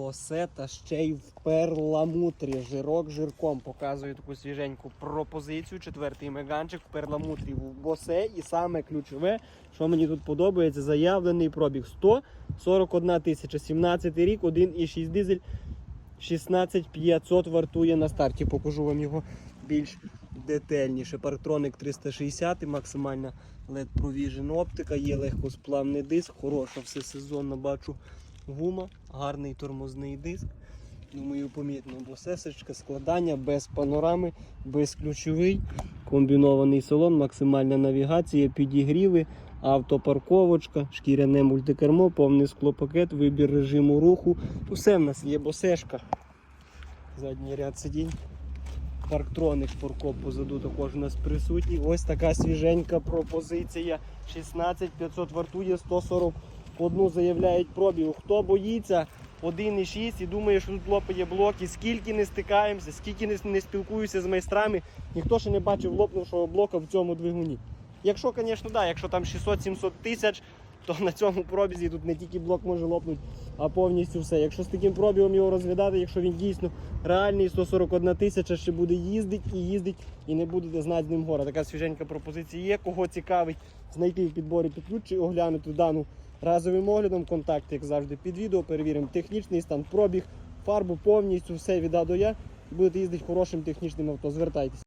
Осе та ще й в перламутрі. Жирок жирком показую таку свіженьку пропозицію. Четвертий меганчик в перламутрі в босе. І саме ключове, що мені тут подобається, заявлений пробіг 141 тисяча, 17 рік, 1,6 дизель, 16500 вартує на старті. Покажу вам його більш детальніше. Парктроник 360, і максимальна LED Provision оптика, є легкосплавний диск, хороша всесезонно бачу гума, гарний тормозний диск. Думаю, помітно, бо сесечка, складання без панорами, безключовий, комбінований салон, максимальна навігація, підігріви, автопарковочка, шкіряне мультикермо, повний склопакет, вибір режиму руху. Усе в нас є босешка. Задній ряд сидінь. Парктроник форкоп позаду також у нас присутній. Ось така свіженька пропозиція. 16500 вартує 141 заявляють пробігу. Хто боїться 1,6 і думає, що тут лопає блоки, скільки не стикаємося, скільки не, не спілкуюся з майстрами, ніхто ще не бачив лопнувшого блока в цьому двигуні. Якщо, звісно, да, якщо там 600-700 тисяч, то на цьому пробізі тут не тільки блок може лопнути, а повністю все. Якщо з таким пробігом його розглядати, якщо він дійсно реальний 141 тисяча ще буде їздить і їздить, і не будете знати з ним гора. Така свіженька пропозиція є. Кого цікавить знайти в підборі під ключ чи оглянути дану разовим оглядом. Контакт, як завжди, під відео. Перевіримо технічний стан, пробіг, фарбу повністю, все від А до Я. Будете їздити хорошим технічним авто. Звертайтеся.